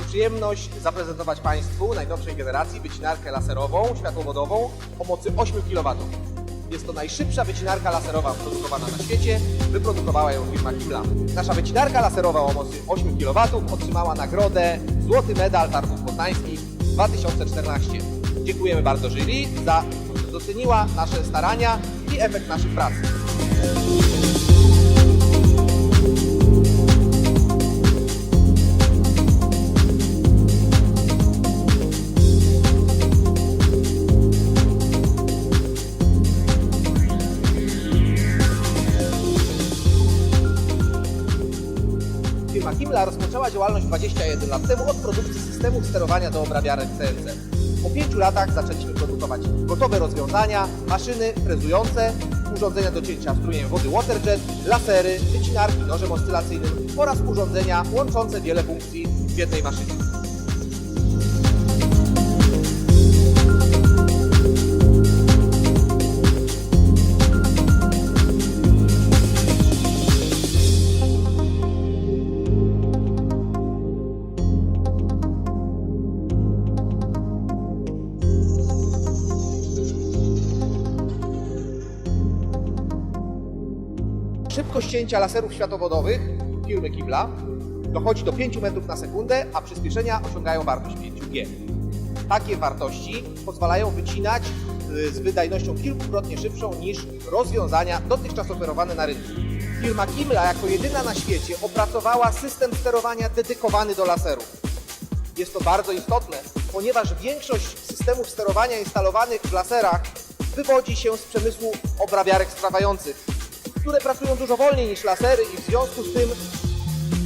przyjemność zaprezentować Państwu najnowszej generacji wycinarkę laserową, światłowodową o mocy 8 kW. Jest to najszybsza wycinarka laserowa produkowana na świecie. Wyprodukowała ją firma Kimla. Nasza wycinarka laserowa o mocy 8 kW otrzymała nagrodę Złoty Medal Targów Poznańskich 2014. Dziękujemy bardzo jury za to, że doceniła nasze starania i efekt naszych prac. Firma rozpoczęła działalność 21 lat temu od produkcji systemów sterowania do obrabiarek CNC. Po pięciu latach zaczęliśmy produkować gotowe rozwiązania, maszyny frezujące, urządzenia do cięcia strumień wody waterjet, lasery, wycinarki nożem oscylacyjnym oraz urządzenia łączące wiele funkcji w jednej maszynie. Szybkość cięcia laserów światłowodowych firmy Kibla dochodzi do 5 metrów na sekundę, a przyspieszenia osiągają wartość 5G. Takie wartości pozwalają wycinać y, z wydajnością kilkukrotnie szybszą niż rozwiązania dotychczas oferowane na rynku. Firma Kimla jako jedyna na świecie opracowała system sterowania dedykowany do laserów. Jest to bardzo istotne, ponieważ większość systemów sterowania instalowanych w laserach wywodzi się z przemysłu obrabiarek strawających, które pracują dużo wolniej niż lasery i w związku z tym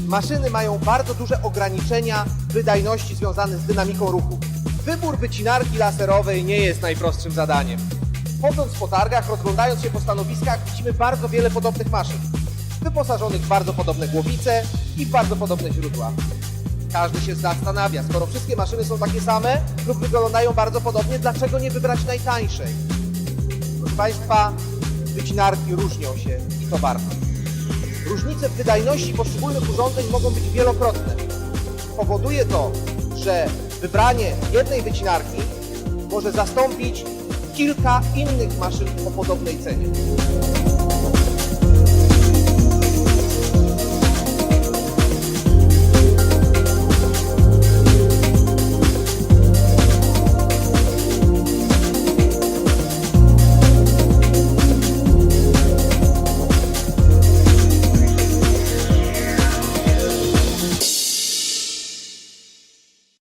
maszyny mają bardzo duże ograniczenia wydajności związane z dynamiką ruchu. Wybór wycinarki laserowej nie jest najprostszym zadaniem. Chodząc po targach, rozglądając się po stanowiskach, widzimy bardzo wiele podobnych maszyn, wyposażonych w bardzo podobne głowice i w bardzo podobne źródła. Każdy się zastanawia, skoro wszystkie maszyny są takie same lub wyglądają bardzo podobnie, dlaczego nie wybrać najtańszej? Proszę Państwa, wycinarki różnią się i to bardzo. Różnice w wydajności poszczególnych urządzeń mogą być wielokrotne. Powoduje to, że wybranie jednej wycinarki może zastąpić kilka innych maszyn o podobnej cenie.